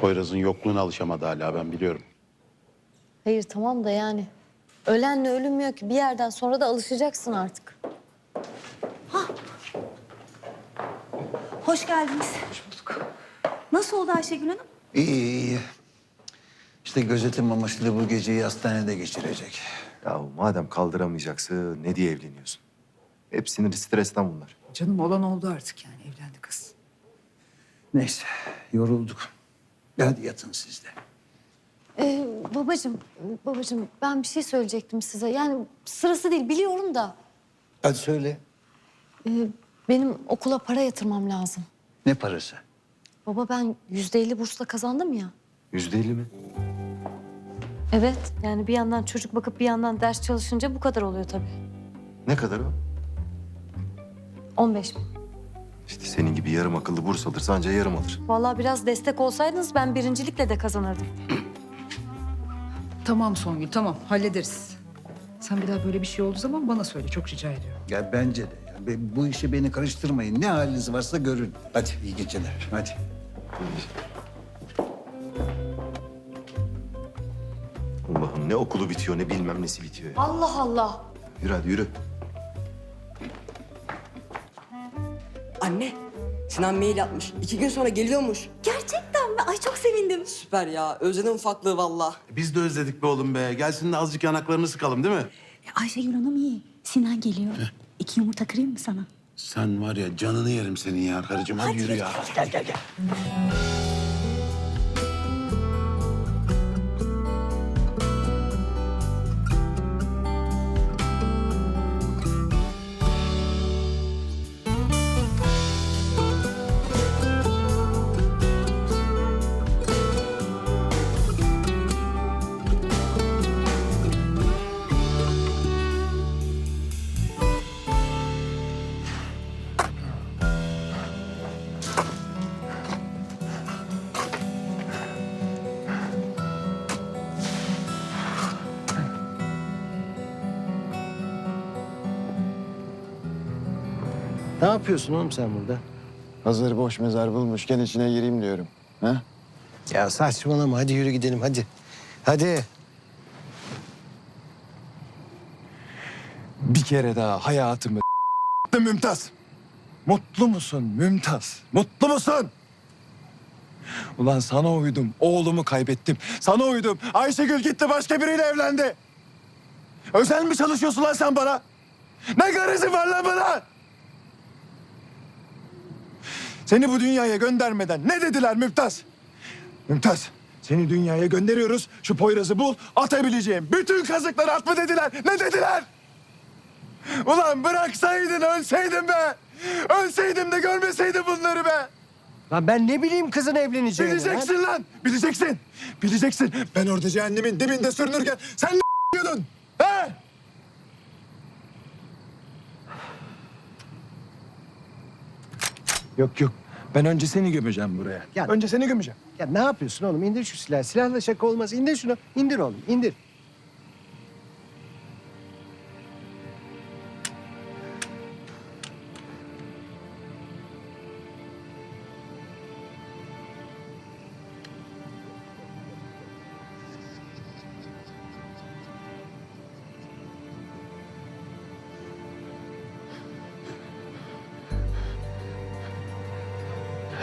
Poyraz'ın yokluğuna alışamadı hala ben biliyorum. Hayır tamam da yani. Ölenle ölünmüyor ki bir yerden sonra da alışacaksın artık. Hoş geldiniz. Hoş bulduk. Nasıl oldu Ayşegül Hanım? İyi iyi iyi. İşte gözetim amaçlı bu geceyi hastanede geçirecek. Ya madem kaldıramayacaksın ne diye evleniyorsun? Hep sinir stresten bunlar. Canım olan oldu artık yani evlendi kız. Neyse yorulduk. Hadi yatın siz de. Ee, babacığım, babacığım ben bir şey söyleyecektim size. Yani sırası değil biliyorum da. Hadi söyle. e, benim okula para yatırmam lazım. Ne parası? Baba ben yüzde elli bursla kazandım ya. Yüzde elli mi? Evet yani bir yandan çocuk bakıp bir yandan ders çalışınca bu kadar oluyor tabii. Ne kadar o? 15 bin. İşte senin gibi yarım akıllı burs alırsa anca yarım alır. Vallahi biraz destek olsaydınız ben birincilikle de kazanırdım. Tamam Songül tamam hallederiz. Sen bir daha böyle bir şey olduğu zaman bana söyle çok rica ediyorum. Ya bence de. ya. Be- Bu işe beni karıştırmayın. Ne haliniz varsa görün. Hadi iyi geceler. Hadi. Allah'ım ne okulu bitiyor ne bilmem nesi bitiyor ya. Allah Allah. Yürü hadi yürü. Anne, Sinan mail atmış. İki gün sonra geliyormuş. Gerçekten mi? Ay çok sevindim. Süper ya. Özledim ufaklığı valla. Biz de özledik be oğlum be. Gelsin de azıcık yanaklarını sıkalım değil mi? Ayşegül Hanım iyi. Sinan geliyor. İki yumurta kırayım mı sana? Sen var ya canını yerim senin ya karıcığım. Hadi yürü ya. Gel gel gel. Ne yapıyorsun oğlum sen burada? Hazır boş mezar bulmuşken içine gireyim diyorum. Ha? Ya saçmalama hadi yürü gidelim hadi. Hadi. Bir kere daha hayatımı Mümtaz. Mutlu musun Mümtaz? Mutlu musun? Ulan sana uydum. Oğlumu kaybettim. Sana uydum. Ayşegül gitti başka biriyle evlendi. Özel mi çalışıyorsun lan sen bana? Ne garezi var lan bana? Seni bu dünyaya göndermeden ne dediler Mümtaz? Mümtaz, seni dünyaya gönderiyoruz. Şu Poyraz'ı bul, atabileceğim bütün kazıkları at mı dediler? Ne dediler? Ulan bıraksaydın ölseydin be. Ölseydim de görmeseydim bunları be. Lan ben ne bileyim kızın evleneceğini. Bileceksin lan, bileceksin. Bileceksin. Ben orada cehennemin dibinde sürünürken sen ne yapıyordun? He? Yok yok. Ben önce seni gömeceğim buraya. Ya- Önce seni gömeceğim. Ya ne yapıyorsun oğlum? İndir şu silahı. Silahla şaka olmaz. İndir şunu. İndir oğlum. indir.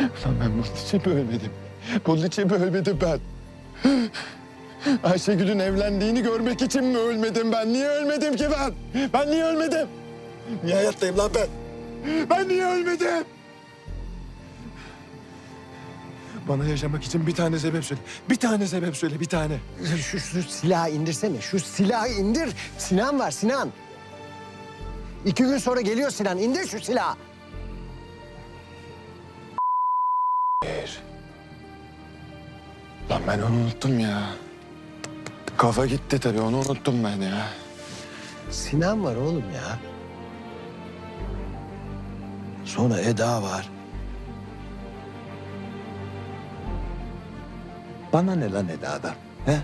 Lan ben bunun için mi ölmedim? Bunun için mi ölmedim ben? Ayşegül'ün evlendiğini görmek için mi ölmedim ben? Niye ölmedim ki ben? Ben niye ölmedim? Niye hayattayım lan ben? Ben niye ölmedim? Bana yaşamak için bir tane sebep söyle. Bir tane sebep söyle, bir tane. Şu, şu silahı indirsene. Şu silahı indir. Sinan var Sinan. İki gün sonra geliyor Sinan. İndir şu silahı. Lan ben onu unuttum ya. Kafa gitti tabii, onu unuttum ben ya. Sinan var oğlum ya. Sonra Eda var. Bana ne lan Eda'dan? He?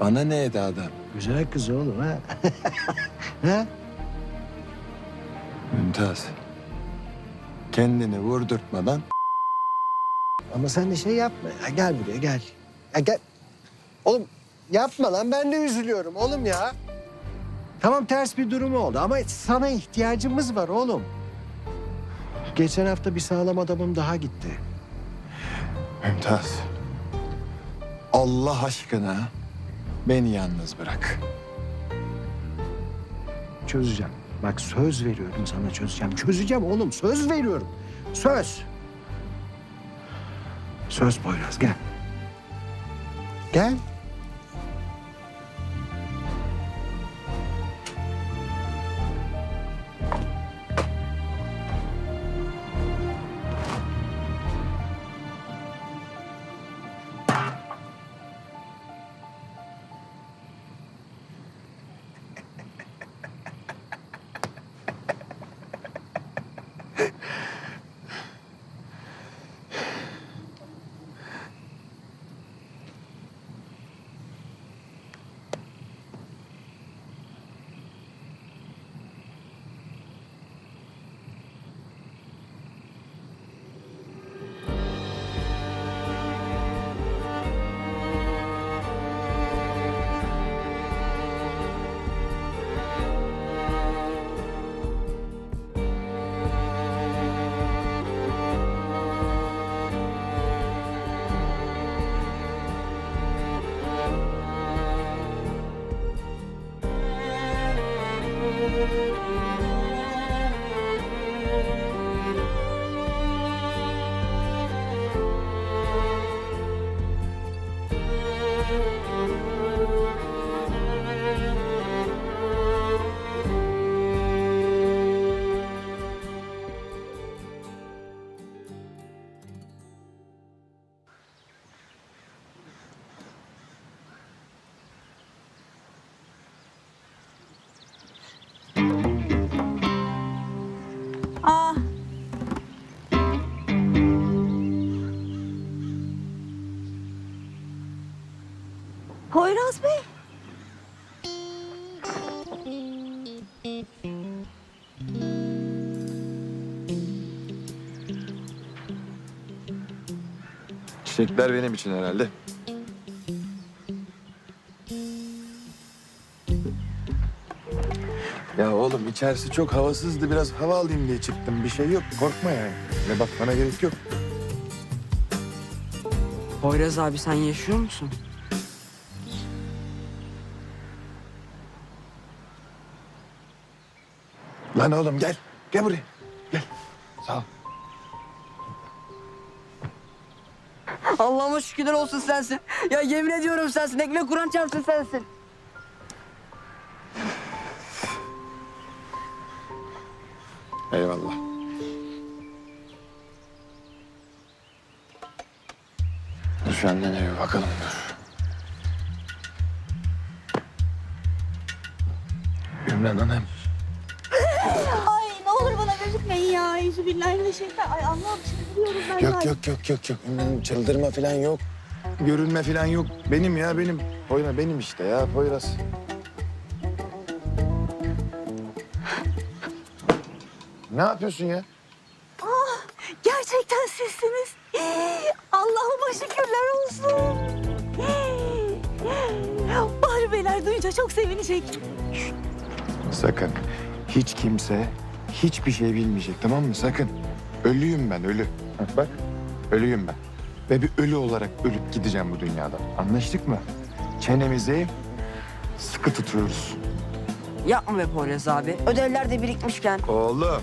Bana ne Eda'dan? Güzel kız oğlum ha. ha? Mümtaz. Kendini vurdurtmadan Ama sen de şey yapma. Ya gel buraya gel. Ya gel. Oğlum yapma lan ben de üzülüyorum oğlum ya. Tamam ters bir durum oldu ama sana ihtiyacımız var oğlum. Geçen hafta bir sağlam adamım daha gitti. Mümtaz. Allah aşkına beni yalnız bırak. Çözeceğim. Bak söz veriyorum sana çözeceğim. Çözeceğim oğlum söz veriyorum. Söz. Söz Poyraz gel. Gel. Aa. Poyraz Bey. Çiçekler benim için herhalde. Oğlum içerisi çok havasızdı. Biraz hava alayım diye çıktım. Bir şey yok. Korkma yani. Ve bak bana gerek yok. Poyraz abi sen yaşıyor musun? Lan oğlum gel. Gel buraya. Gel. Sağ ol. Allah'ıma şükürler olsun sensin. Ya yemin ediyorum sensin. Ekmek kuran çarpsın sensin. Eyvallah. Dur şu annene bir bakalım dur. Ümran Hanım. Ay ne olur bana gözükmeyin ya. Yüzübillahimineşşeytan. Ay Allah'ım şimdi biliyorum ben Yok yok yok yok yok. Ümran çıldırma falan yok. Görünme falan yok. Benim ya benim. Poyraz benim işte ya Poyraz. Ne yapıyorsun ya? Gerçekten sizsiniz. Allah'ıma şükürler olsun. Bahri Beyler duyunca çok sevinecek. Sakın. Hiç kimse hiçbir şey bilmeyecek tamam mı? Sakın. Ölüyüm ben ölü. Bak, bak ölüyüm ben. Ve bir ölü olarak ölüp gideceğim bu dünyadan. Anlaştık mı? Çenemizi sıkı tutuyoruz. Yapma be Poyraz abi. Ödevler de birikmişken. Oğlum.